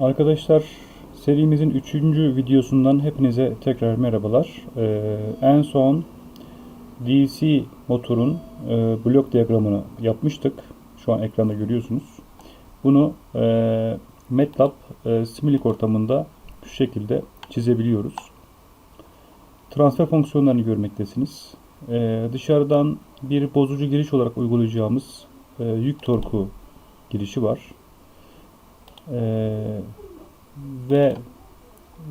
Arkadaşlar serimizin 3. videosundan hepinize tekrar merhabalar. Ee, en son DC motorun e, blok diyagramını yapmıştık. Şu an ekranda görüyorsunuz. Bunu e, MATLAB e, Simulink ortamında şu şekilde çizebiliyoruz. Transfer fonksiyonlarını görmektesiniz. E, dışarıdan bir bozucu giriş olarak uygulayacağımız e, yük torku girişi var. Ee, ve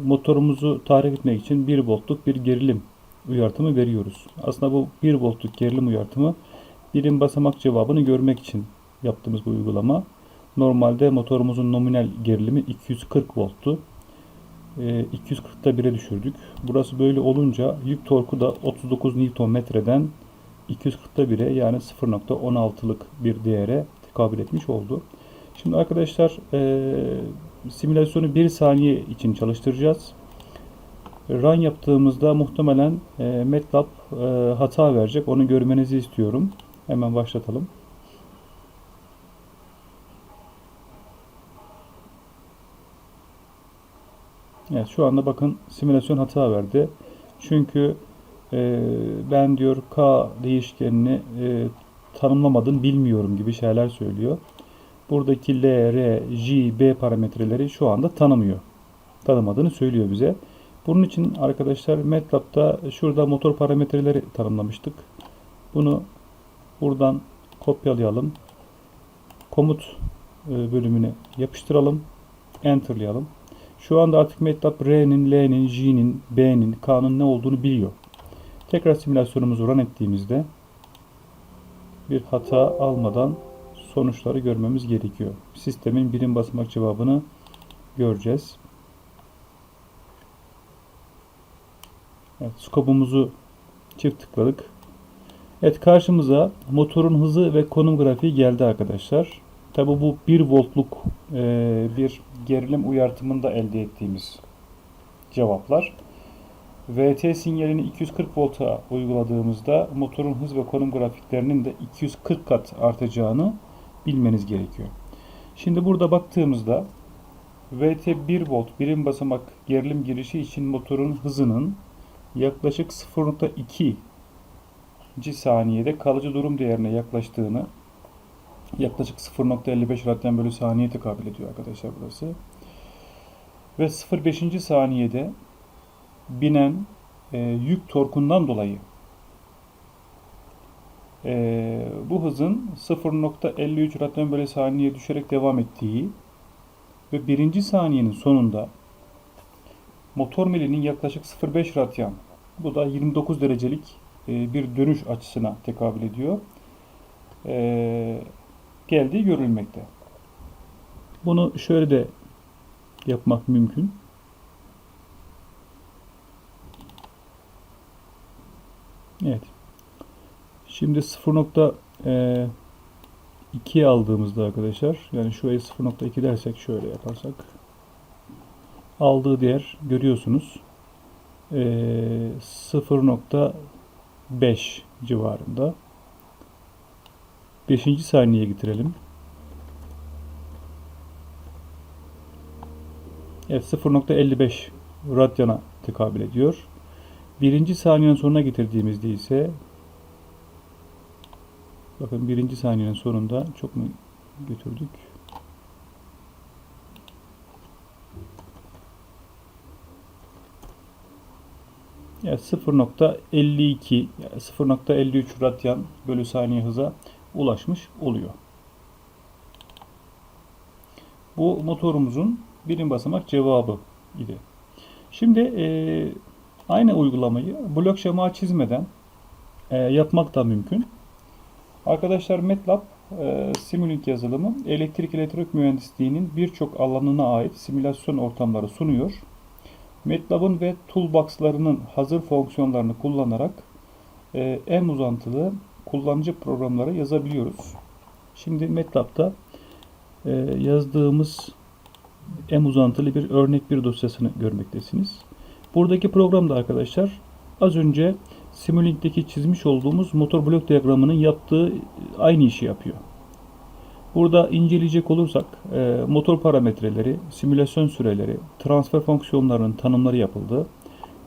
motorumuzu tarif etmek için 1 voltluk bir gerilim uyartımı veriyoruz. Aslında bu 1 voltluk gerilim uyartımı birim basamak cevabını görmek için yaptığımız bu uygulama. Normalde motorumuzun nominal gerilimi 240 volttu. Ee, 240'ta 1'e düşürdük. Burası böyle olunca yük torku da 39 Nm'den 240'ta 1'e yani 0.16'lık bir değere tekabül etmiş oldu. Şimdi arkadaşlar e, simülasyonu 1 saniye için çalıştıracağız. Run yaptığımızda muhtemelen e, MATLAB e, hata verecek. Onu görmenizi istiyorum. Hemen başlatalım. Evet şu anda bakın simülasyon hata verdi. Çünkü e, ben diyor K değişkenini e, tanımlamadım bilmiyorum gibi şeyler söylüyor. Buradaki L, R, J, B parametreleri şu anda tanımıyor. Tanımadığını söylüyor bize. Bunun için arkadaşlar MATLAB'da şurada motor parametreleri tanımlamıştık. Bunu buradan kopyalayalım. Komut e, bölümüne yapıştıralım. Enter'layalım. Şu anda artık MATLAB R'nin, L'nin, J'nin, B'nin, K'nın ne olduğunu biliyor. Tekrar simülasyonumuzu run ettiğimizde bir hata almadan sonuçları görmemiz gerekiyor. Sistemin birim basamak cevabını göreceğiz. Evet, skopumuzu çift tıkladık. Evet karşımıza motorun hızı ve konum grafiği geldi arkadaşlar. Tabi bu 1 voltluk e, bir gerilim uyartımında elde ettiğimiz cevaplar. VT sinyalini 240 volta uyguladığımızda motorun hız ve konum grafiklerinin de 240 kat artacağını bilmeniz gerekiyor. Şimdi burada baktığımızda VT 1 volt birim basamak gerilim girişi için motorun hızının yaklaşık 0.2 saniyede kalıcı durum değerine yaklaştığını yaklaşık 0.55 radyan bölü saniye tekabül ediyor arkadaşlar burası. Ve 0.5. saniyede binen e, yük torkundan dolayı e, bu hızın 0.53 radyan bölü saniye düşerek devam ettiği ve birinci saniyenin sonunda motor milinin yaklaşık 0.5 radyan bu da 29 derecelik e, bir dönüş açısına tekabül ediyor. E, geldiği görülmekte. Bunu şöyle de yapmak mümkün. Evet. Şimdi 0.2 aldığımızda arkadaşlar yani şurayı 0.2 dersek şöyle yaparsak aldığı değer görüyorsunuz 0.5 civarında 5. saniyeye getirelim. Evet 0.55 radyana tekabül ediyor. Birinci saniyenin sonuna getirdiğimizde ise bakın birinci saniyenin sonunda çok mu götürdük? Yani 0.52 yani 0.53 radyan bölü saniye hıza ulaşmış oluyor. Bu motorumuzun birim basamak cevabı idi. Şimdi e, aynı uygulamayı blok şema çizmeden e, yapmak da mümkün. Arkadaşlar MATLAB e, Simulink yazılımı elektrik elektronik mühendisliğinin birçok alanına ait simülasyon ortamları sunuyor. MATLAB'ın ve toolbox'larının hazır fonksiyonlarını kullanarak e, M uzantılı kullanıcı programları yazabiliyoruz. Şimdi MATLAB'da e, yazdığımız M uzantılı bir örnek bir dosyasını görmektesiniz. Buradaki programda arkadaşlar az önce Simulink'teki çizmiş olduğumuz motor blok diyagramının yaptığı aynı işi yapıyor. Burada inceleyecek olursak e, motor parametreleri, simülasyon süreleri, transfer fonksiyonlarının tanımları yapıldı.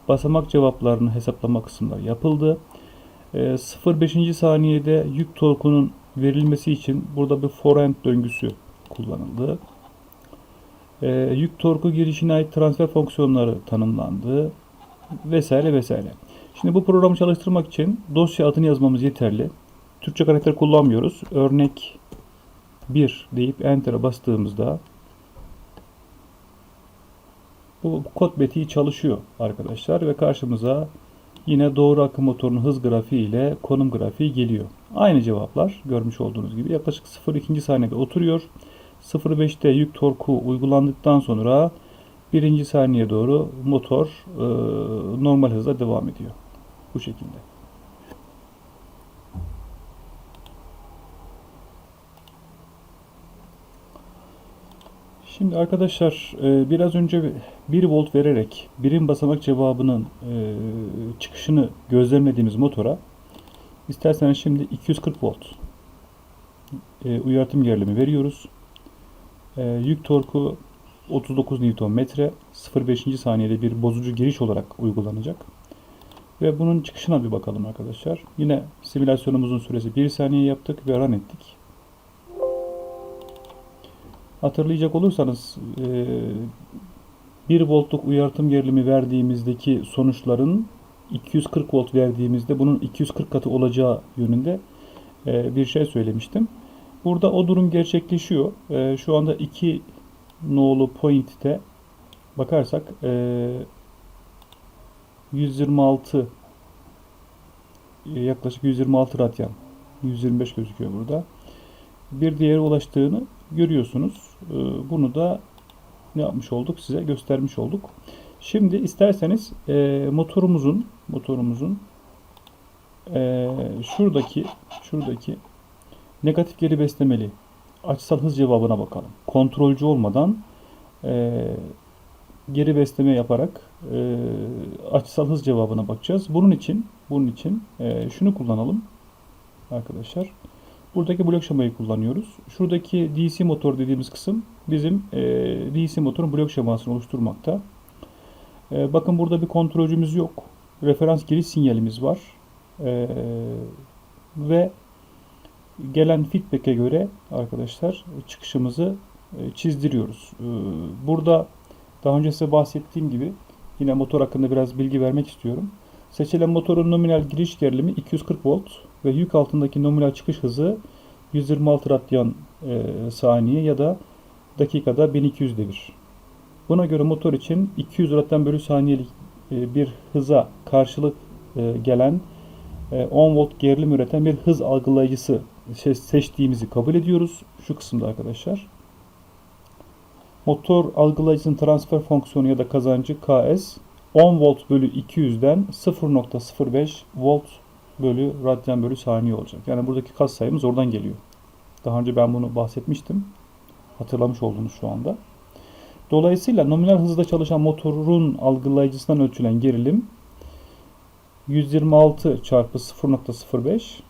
Basamak cevaplarını hesaplama kısımları yapıldı. E, 0.5. saniyede yük torkunun verilmesi için burada bir forehand döngüsü kullanıldı. E, yük torku girişine ait transfer fonksiyonları tanımlandı vesaire vesaire. Şimdi bu programı çalıştırmak için dosya adını yazmamız yeterli. Türkçe karakter kullanmıyoruz. Örnek 1 deyip Enter'a bastığımızda bu kod betiği çalışıyor arkadaşlar ve karşımıza yine doğru akım motorunun hız grafiği ile konum grafiği geliyor. Aynı cevaplar görmüş olduğunuz gibi yaklaşık 0,2 saniyede oturuyor. 0.5'te yük torku uygulandıktan sonra birinci saniye doğru motor e, normal hızla devam ediyor. Bu şekilde. Şimdi arkadaşlar e, biraz önce 1 volt vererek birim basamak cevabının e, çıkışını gözlemlediğimiz motora isterseniz şimdi 240 volt e, uyartım gerilimi veriyoruz. Yük torku 39 Nm 0.5. saniyede bir bozucu giriş olarak uygulanacak. Ve bunun çıkışına bir bakalım arkadaşlar. Yine simülasyonumuzun süresi 1 saniye yaptık ve run ettik. Hatırlayacak olursanız 1 voltluk uyartım gerilimi verdiğimizdeki sonuçların 240 volt verdiğimizde bunun 240 katı olacağı yönünde bir şey söylemiştim. Burada o durum gerçekleşiyor. Şu anda 2 nolu point'te bakarsak 126 yaklaşık 126 radyan 125 gözüküyor burada. Bir diğeri ulaştığını görüyorsunuz. Ee, bunu da ne yapmış olduk? Size göstermiş olduk. Şimdi isterseniz e, motorumuzun motorumuzun e, şuradaki şuradaki negatif geri beslemeli açısal hız cevabına bakalım. Kontrolcü olmadan e, geri besleme yaparak e, açısal hız cevabına bakacağız. Bunun için bunun için e, şunu kullanalım arkadaşlar. Buradaki blok şemayı kullanıyoruz. Şuradaki DC motor dediğimiz kısım bizim e, DC motorun blok şemasını oluşturmakta. E, bakın burada bir kontrolcümüz yok. Referans giriş sinyalimiz var. E, ve gelen feedback'e göre arkadaşlar çıkışımızı e, çizdiriyoruz. E, burada daha önce size bahsettiğim gibi yine motor hakkında biraz bilgi vermek istiyorum. Seçilen motorun nominal giriş gerilimi 240 volt ve yük altındaki nominal çıkış hızı 126 radyan e, saniye ya da dakikada 1200 devir. Buna göre motor için 200 radyan bölü saniyelik e, bir hıza karşılık e, gelen e, 10 volt gerilim üreten bir hız algılayıcısı seçtiğimizi kabul ediyoruz. Şu kısımda arkadaşlar. Motor algılayıcısının transfer fonksiyonu ya da kazancı KS 10 volt bölü 200'den 0.05 volt bölü radyan bölü saniye olacak. Yani buradaki kas sayımız oradan geliyor. Daha önce ben bunu bahsetmiştim. Hatırlamış oldunuz şu anda. Dolayısıyla nominal hızda çalışan motorun algılayıcısından ölçülen gerilim 126 çarpı 0.05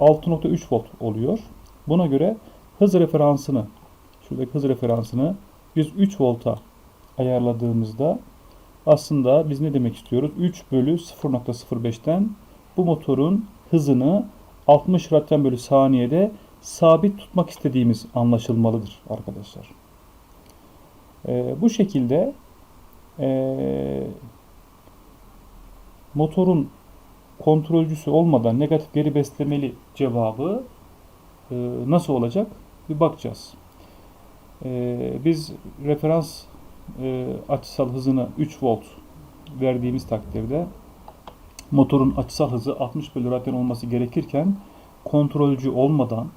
6.3 volt oluyor. Buna göre hız referansını şuradaki hız referansını biz 3 volta ayarladığımızda aslında biz ne demek istiyoruz? 3 bölü 0.05'ten bu motorun hızını 60 radyan bölü saniyede sabit tutmak istediğimiz anlaşılmalıdır arkadaşlar. Ee, bu şekilde e, motorun kontrolcüsü olmadan negatif geri beslemeli cevabı e, nasıl olacak bir bakacağız. E, biz referans e, açısal hızını 3 volt verdiğimiz takdirde motorun açısal hızı 60 bölü radyan olması gerekirken kontrolcü olmadan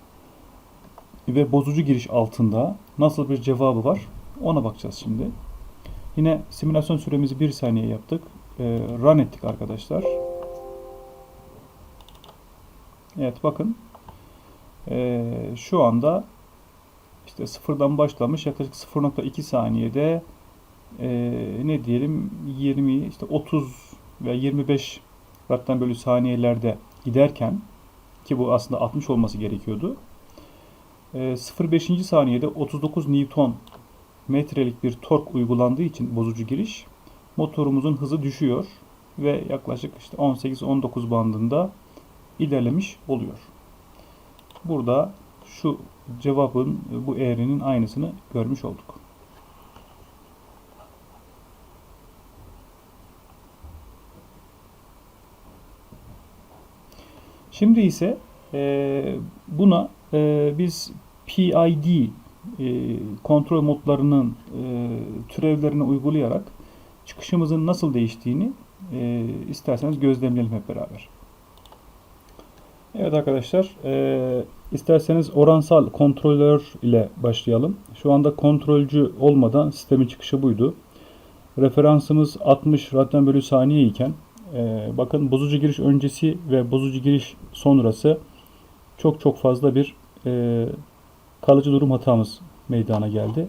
ve bozucu giriş altında nasıl bir cevabı var ona bakacağız şimdi. Yine simülasyon süremizi 1 saniye yaptık. E, run ettik arkadaşlar. Evet bakın. E, şu anda işte sıfırdan başlamış yaklaşık 0.2 saniyede e, ne diyelim 20 işte 30 ve 25 radyan bölü saniyelerde giderken ki bu aslında 60 olması gerekiyordu. e, 0.5. saniyede 39 Newton metrelik bir tork uygulandığı için bozucu giriş motorumuzun hızı düşüyor ve yaklaşık işte 18-19 bandında ilerlemiş oluyor. Burada şu cevabın bu eğrinin aynısını görmüş olduk. Şimdi ise e, buna e, biz PID e, kontrol modlarının e, türevlerini uygulayarak çıkışımızın nasıl değiştiğini e, isterseniz gözlemleyelim hep beraber. Evet arkadaşlar, e, isterseniz oransal kontrolör ile başlayalım. Şu anda kontrolcü olmadan sistemin çıkışı buydu. Referansımız 60 radyan bölü saniye iken e, bakın bozucu giriş öncesi ve bozucu giriş sonrası çok çok fazla bir e, kalıcı durum hatamız meydana geldi.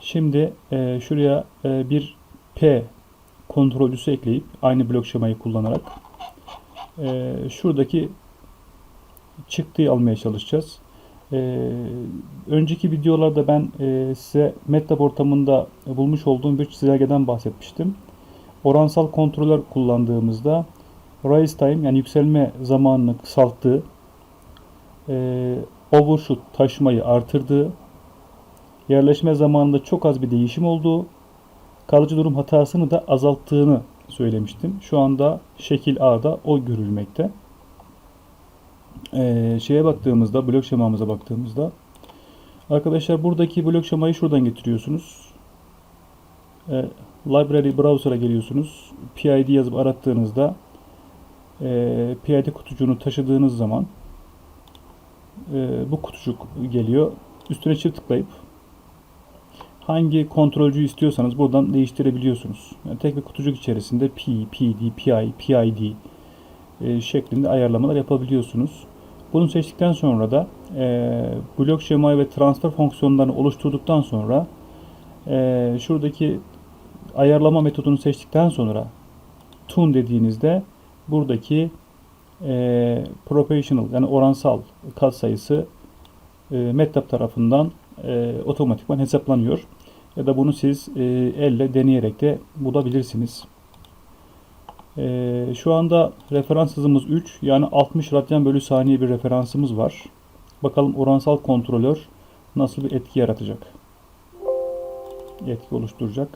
Şimdi e, şuraya bir P kontrolcüsü ekleyip aynı blok şemayı kullanarak şuradaki çıktıyı almaya çalışacağız. E, önceki videolarda ben e, size MATLAB ortamında bulmuş olduğum bir çizelgeden bahsetmiştim. Oransal kontrolör kullandığımızda rise time yani yükselme zamanını kısalttığı, e, overshoot taşmayı artırdığı, yerleşme zamanında çok az bir değişim olduğu, kalıcı durum hatasını da azalttığını söylemiştim. Şu anda şekil A'da o görülmekte. Ee, şeye baktığımızda, blok şemamıza baktığımızda arkadaşlar buradaki blok şemayı şuradan getiriyorsunuz. Ee, library browser'a geliyorsunuz. PID yazıp arattığınızda e, PID kutucuğunu taşıdığınız zaman e, bu kutucuk geliyor. Üstüne çift tıklayıp hangi kontrolcüyü istiyorsanız buradan değiştirebiliyorsunuz. Yani tek bir kutucuk içerisinde P, PD, PI, PID e, şeklinde ayarlamalar yapabiliyorsunuz. Bunu seçtikten sonra da e, blok şemayı ve transfer fonksiyonlarını oluşturduktan sonra e, şuradaki ayarlama metodunu seçtikten sonra tune dediğinizde buradaki e, proportional yani oransal katsayısı e, MATLAB tarafından e, otomatikman hesaplanıyor. Ya da bunu siz e, elle deneyerek de bulabilirsiniz. E, şu anda referans hızımız 3 yani 60 radyan bölü saniye bir referansımız var. Bakalım oransal kontrolör nasıl bir etki yaratacak. Etki oluşturacak.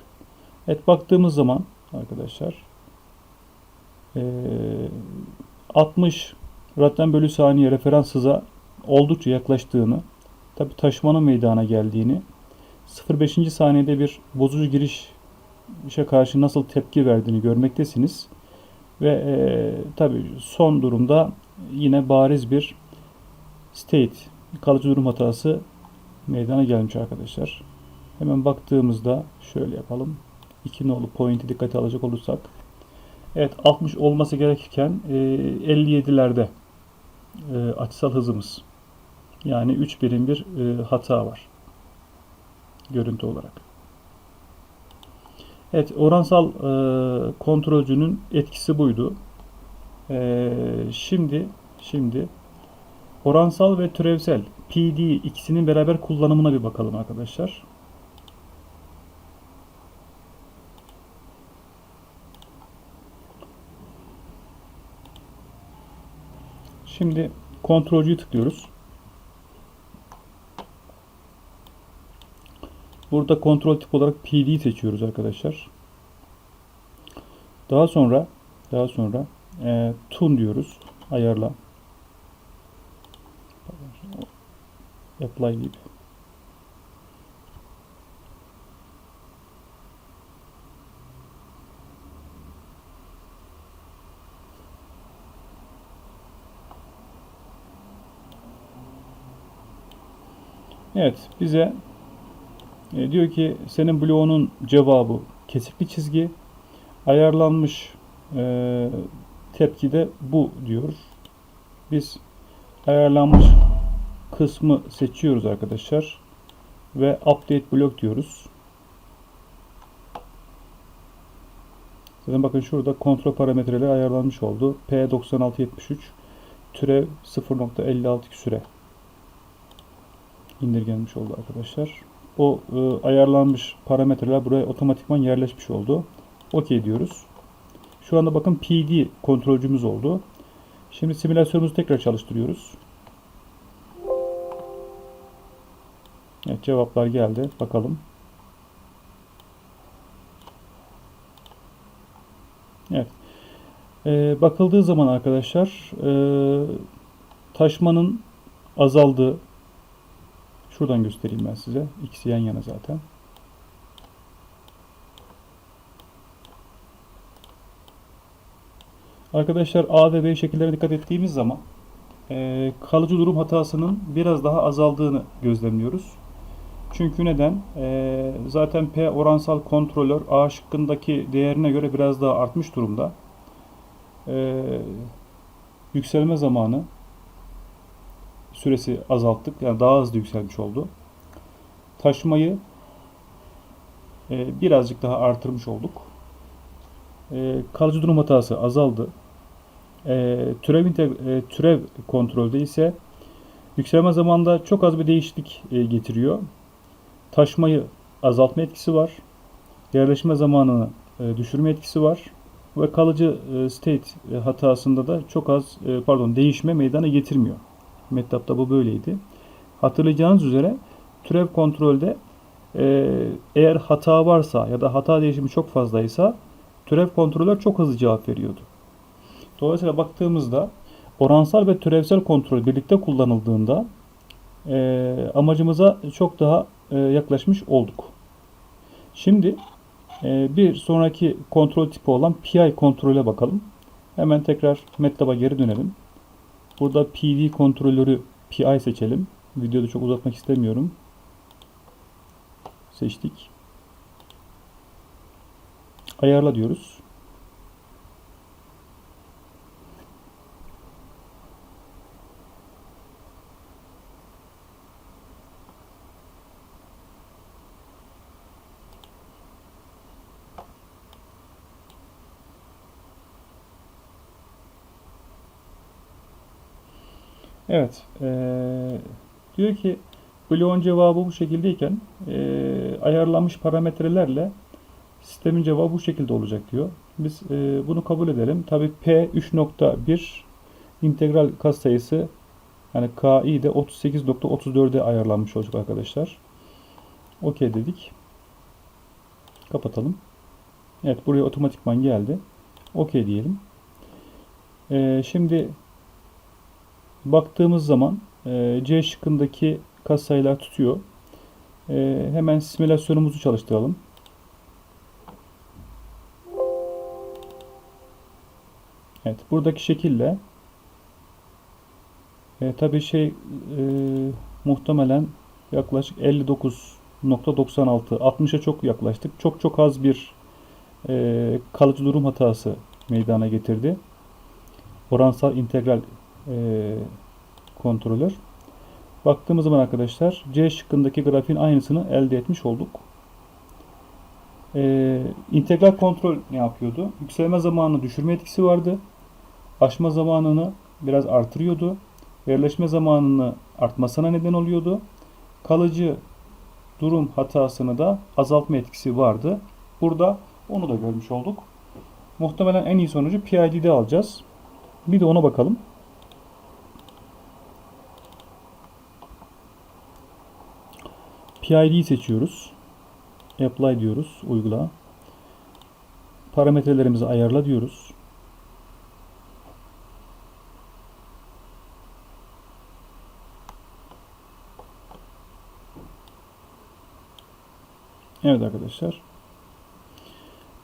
Evet baktığımız zaman arkadaşlar e, 60 radyan bölü saniye referans hıza oldukça yaklaştığını tabi taşmanın meydana geldiğini 0.5. saniyede bir bozucu giriş işe karşı nasıl tepki verdiğini görmektesiniz. Ve e, tabi son durumda yine bariz bir state kalıcı durum hatası meydana gelmiş arkadaşlar. Hemen baktığımızda şöyle yapalım. 2 nolu point'i dikkate alacak olursak. Evet 60 olması gerekirken e, 57'lerde e, açısal hızımız. Yani 3 birim bir e, hata var görüntü olarak. Evet, oransal e, kontrolcünün etkisi buydu. E, şimdi şimdi oransal ve türevsel PD ikisinin beraber kullanımına bir bakalım arkadaşlar. Şimdi kontrolcüyü tıklıyoruz. Burada kontrol tip olarak PD seçiyoruz arkadaşlar. Daha sonra daha sonra e, tune diyoruz. Ayarla. Apply deyip. Evet bize e, diyor ki senin bloğunun cevabı kesikli çizgi. Ayarlanmış e, tepki de bu diyor. Biz ayarlanmış kısmı seçiyoruz arkadaşlar. Ve update blok diyoruz. Zaten bakın şurada kontrol parametreleri ayarlanmış oldu. P9673 türev 0.56 süre indirgenmiş oldu arkadaşlar. O e, ayarlanmış parametreler buraya otomatikman yerleşmiş oldu. OK diyoruz. Şu anda bakın PD kontrolcümüz oldu. Şimdi simülasyonumuzu tekrar çalıştırıyoruz. Evet cevaplar geldi. Bakalım. Evet. Ee, bakıldığı zaman arkadaşlar e, taşmanın azaldığı şuradan göstereyim ben size. İkisi yan yana zaten. Arkadaşlar A ve B şekillerine dikkat ettiğimiz zaman e, kalıcı durum hatasının biraz daha azaldığını gözlemliyoruz. Çünkü neden? E, zaten P oransal kontrolör A şıkkındaki değerine göre biraz daha artmış durumda. E, yükselme zamanı süresi azalttık. Yani daha hızlı yükselmiş oldu. Taşımayı e, birazcık daha artırmış olduk. E, kalıcı durum hatası azaldı. E, türev, e, türev kontrolde ise yükselme zamanında çok az bir değişiklik e, getiriyor. Taşmayı azaltma etkisi var. Yerleşme zamanını e, düşürme etkisi var. Ve kalıcı e, state e, hatasında da çok az e, pardon değişme meydana getirmiyor. MATLAB'da bu böyleydi. Hatırlayacağınız üzere türev kontrolde e, eğer hata varsa ya da hata değişimi çok fazlaysa türev kontrolör çok hızlı cevap veriyordu. Dolayısıyla baktığımızda oransal ve türevsel kontrol birlikte kullanıldığında e, amacımıza çok daha e, yaklaşmış olduk. Şimdi e, bir sonraki kontrol tipi olan PI kontrole bakalım. Hemen tekrar MATLAB'a geri dönelim. Burada PV kontrolörü PI seçelim. Videoda çok uzatmak istemiyorum. Seçtik. Ayarla diyoruz. Evet. Ee, diyor ki bloğun cevabı bu şekildeyken e, ayarlanmış parametrelerle sistemin cevabı bu şekilde olacak diyor. Biz e, bunu kabul edelim. Tabi P 3.1 integral katsayısı yani KI de 38.34'e ayarlanmış olacak arkadaşlar. OK dedik. Kapatalım. Evet buraya otomatikman geldi. OK diyelim. Ee, şimdi baktığımız zaman e, C şıkkındaki katsayılar tutuyor. E, hemen simülasyonumuzu çalıştıralım. Evet, buradaki şekille e, tabii şey e, muhtemelen yaklaşık 59.96 60'a çok yaklaştık. Çok çok az bir e, kalıcı durum hatası meydana getirdi. Oransal integral e, kontrolör. Baktığımız zaman arkadaşlar C şıkkındaki grafiğin aynısını elde etmiş olduk. E, integral kontrol ne yapıyordu? Yükselme zamanını düşürme etkisi vardı. Aşma zamanını biraz artırıyordu. Yerleşme zamanını artmasına neden oluyordu. Kalıcı durum hatasını da azaltma etkisi vardı. Burada onu da görmüş olduk. Muhtemelen en iyi sonucu PID'de alacağız. Bir de ona bakalım. PID'yi seçiyoruz. Apply diyoruz. Uygula. Parametrelerimizi ayarla diyoruz. Evet arkadaşlar.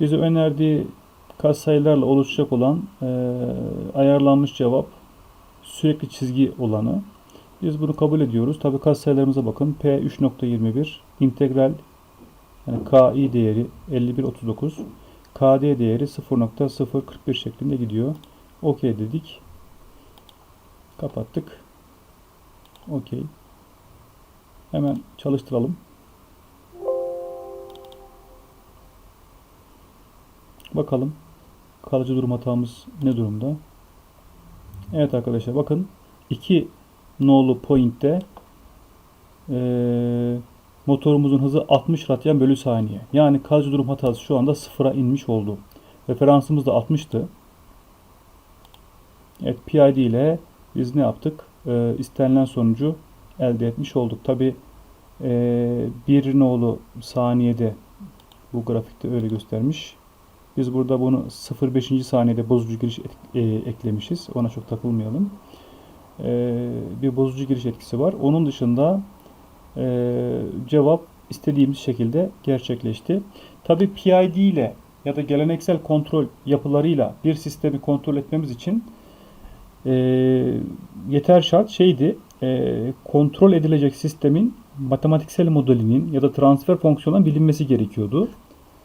Bize önerdiği katsayılarla oluşacak olan e, ayarlanmış cevap sürekli çizgi olanı. Biz bunu kabul ediyoruz. Tabi katsayılarımıza bakın. P 3.21 integral yani KI değeri 51.39 KD değeri 0.041 şeklinde gidiyor. OK dedik. Kapattık. OK. Hemen çalıştıralım. Bakalım kalıcı durum hatamız ne durumda? Evet arkadaşlar bakın iki nolu point'te e, motorumuzun hızı 60 radyan bölü saniye. Yani kalıcı durum hatası şu anda sıfıra inmiş oldu. Referansımız da 60'tı. Evet PID ile biz ne yaptık? E, istenilen sonucu elde etmiş olduk. Tabi e, bir nolu saniyede bu grafikte öyle göstermiş. Biz burada bunu 0.5. saniyede bozucu giriş et- e, eklemişiz. Ona çok takılmayalım. E, bir bozucu giriş etkisi var. Onun dışında e, cevap istediğimiz şekilde gerçekleşti. Tabi PID ile ya da geleneksel kontrol yapılarıyla bir sistemi kontrol etmemiz için e, yeter şart şeydi e, kontrol edilecek sistemin matematiksel modelinin ya da transfer fonksiyonunun bilinmesi gerekiyordu.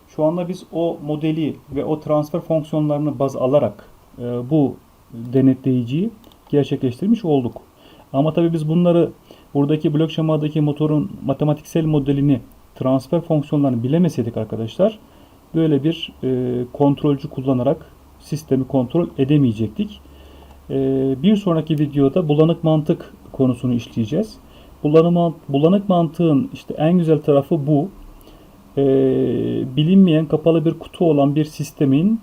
Şu anda biz o modeli ve o transfer fonksiyonlarını baz alarak e, bu denetleyiciyi gerçekleştirmiş olduk. Ama tabii biz bunları buradaki blok şemadaki motorun matematiksel modelini transfer fonksiyonlarını bilemeseydik arkadaşlar böyle bir e, kontrolcü kullanarak sistemi kontrol edemeyecektik. E, bir sonraki videoda bulanık mantık konusunu işleyeceğiz. Bulanık mantığın işte en güzel tarafı bu. E, bilinmeyen kapalı bir kutu olan bir sistemin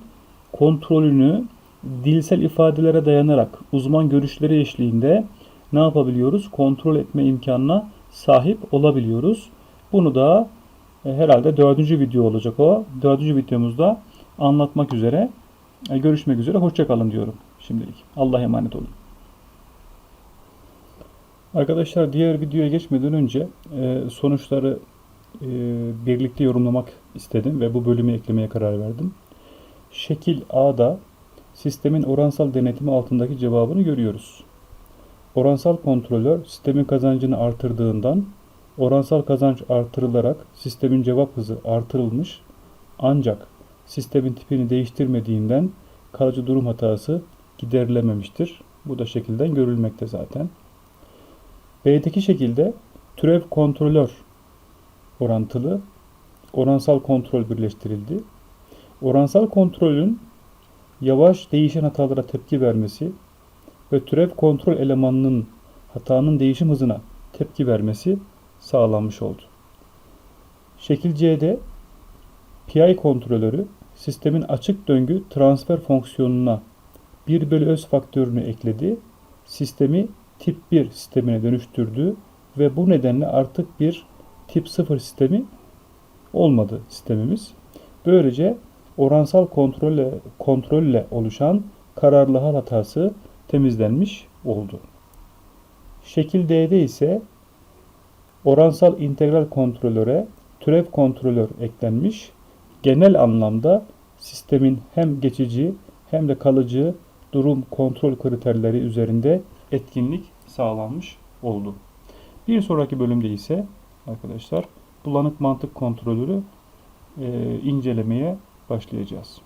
kontrolünü dilsel ifadelere dayanarak uzman görüşleri eşliğinde ne yapabiliyoruz? Kontrol etme imkanına sahip olabiliyoruz. Bunu da e, herhalde dördüncü video olacak o. Dördüncü videomuzda anlatmak üzere. E, görüşmek üzere. Hoşçakalın diyorum şimdilik. Allah'a emanet olun. Arkadaşlar diğer videoya geçmeden önce e, sonuçları birlikte yorumlamak istedim ve bu bölümü eklemeye karar verdim. Şekil A'da sistemin oransal denetimi altındaki cevabını görüyoruz. Oransal kontrolör sistemin kazancını artırdığından oransal kazanç artırılarak sistemin cevap hızı artırılmış ancak sistemin tipini değiştirmediğinden kalıcı durum hatası giderilememiştir. Bu da şekilden görülmekte zaten. B'deki şekilde türev kontrolör orantılı oransal kontrol birleştirildi. Oransal kontrolün yavaş değişen hatalara tepki vermesi ve türev kontrol elemanının hatanın değişim hızına tepki vermesi sağlanmış oldu. Şekil C'de PI kontrolörü sistemin açık döngü transfer fonksiyonuna 1 bölü öz faktörünü ekledi. Sistemi tip 1 sistemine dönüştürdü ve bu nedenle artık bir tip 0 sistemi olmadı sistemimiz. Böylece oransal kontrolle, kontrolle oluşan kararlı hal hatası temizlenmiş oldu. Şekil D'de ise oransal integral kontrolöre türev kontrolör eklenmiş. Genel anlamda sistemin hem geçici hem de kalıcı durum kontrol kriterleri üzerinde etkinlik sağlanmış oldu. Bir sonraki bölümde ise arkadaşlar bulanık mantık kontrolörü e, incelemeye başlayacağız.